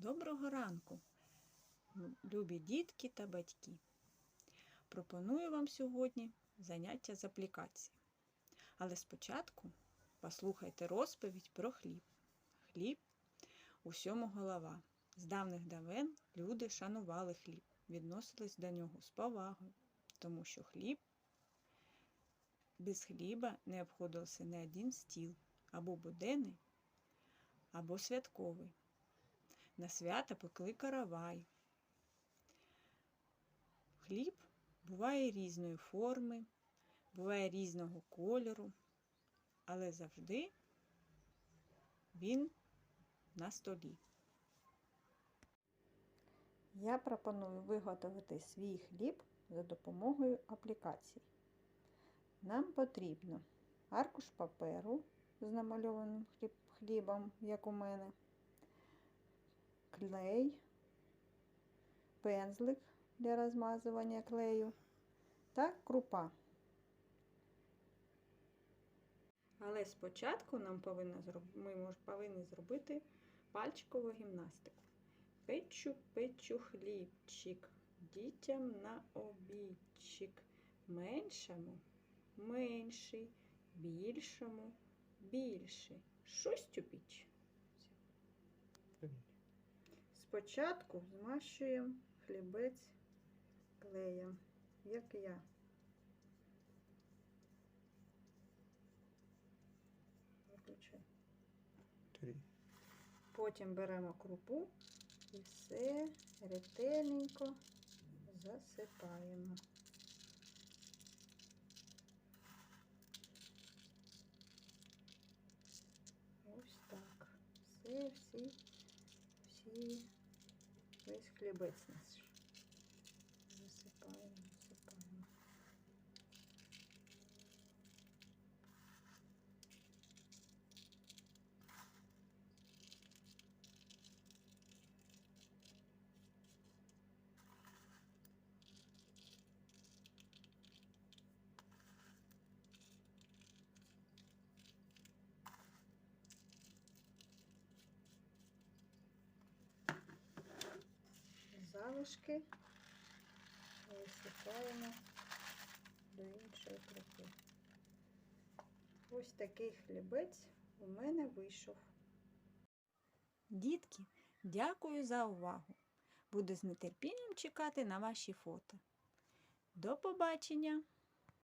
Доброго ранку, любі дітки та батьки. Пропоную вам сьогодні заняття з аплікації. Але спочатку послухайте розповідь про хліб. Хліб усьому голова. З давних давен люди шанували хліб, відносились до нього з повагою, тому що хліб без хліба не обходився не один стіл, або буденний, або святковий. На свята пекли каравай. Хліб буває різної форми, буває різного кольору, але завжди він на столі. Я пропоную виготовити свій хліб за допомогою аплікації. Нам потрібно аркуш паперу з намальованим хліб- хлібом, як у мене, клей, пензлик для розмазування клею та крупа. Але спочатку нам повинно зроб... ми повинні зробити пальчикову гімнастику. Печу, печу хлібчик, дітям на обідчик. Меншому менший, більшому більший. Шостю піч. Спочатку змащуємо хлібець клеєм, як я. Виключай. Три. Потім беремо крупу і все ретельненько засипаємо. Ось так. Все, всі, всі, весь хлібець наш. Засипаємо. Залишки висипаємо до іншої крупи. Ось такий хлібець у мене вийшов. Дітки, дякую за увагу. Буду з нетерпінням чекати на ваші фото. До побачення!